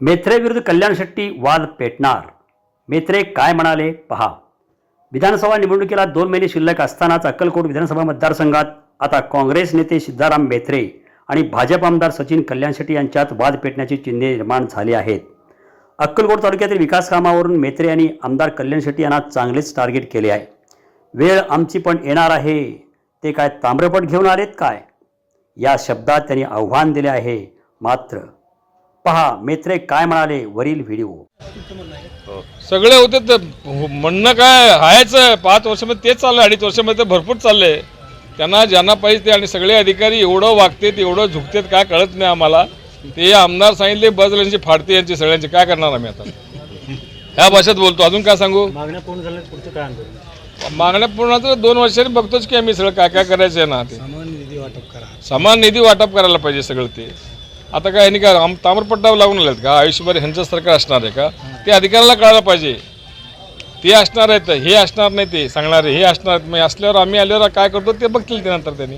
मेत्रे विरुद्ध कल्याण शेट्टी वाद पेटणार. मेत्रे काय म्हणाले? पहा. विधानसभा निवडणुकीला दोन महिने शिल्लक असतानाच अक्कलकोट विधानसभा मतदारसंघात आता काँग्रेस नेते सिद्धाराम मेत्रे आणि भाजप आमदार सचिन कल्याण शेट्टी यांच्यात वाद पेटण्याची चिन्हे निर्माण झाली आहेत. अक्कलकोट तालुक्यातील विकास कामावरून मेत्रे यांनी आमदार कल्याण शेट्टी यांना चांगलेच टार्गेट केले आहे. वेळ आमची पण येणार आहे. ते काय ताम्रपट घेऊन आलेत काय? या शब्दात त्यांनी आव्हान दिले आहे मात्र पहा मेत्रे काय म्हणाले वरील व्हिडिओ. सगळे होते तर म्हणणं काय हायचं पाच वर्षामध्ये तेच चाललंय अडीच वर्षामध्ये तर भरपूर चाललंय. त्यांना ज्यांना पाहिजे ते आणि सगळे अधिकारी एवढं वागतेत एवढं झुकतेत काय कळत नाही आम्हाला. ते आमदार सांगितले बस यांची फाडते यांची सगळ्यांची. काय करणार आम्ही आता? ह्या भाषेत बोलतो. अजून काय सांगू? मागण्या पूर्ण झाल्या पुढचं काय आंदोलन मागण्या पूर्ण तर दोन वर्षांनी बघतोच की आम्ही सगळं काय काय करायचं आहे ना ते. समान निधी वाटप करा. समान निधी वाटप करायला पाहिजे सगळं ते. आता काय यांनी काय आम- ताम्रपट्टा लागून आलेत का? आयुष्यभर ह्यांचं सरकार असणार आहे का? ते अधिकाऱ्याला कळायला पाहिजे. ते असणार आहेत हे असणार नाही ते सांगणारे हे असणार आहेत. मग असल्यावर आम्ही आल्यावर काय करतो ते बघतील ते नंतर त्यांनी.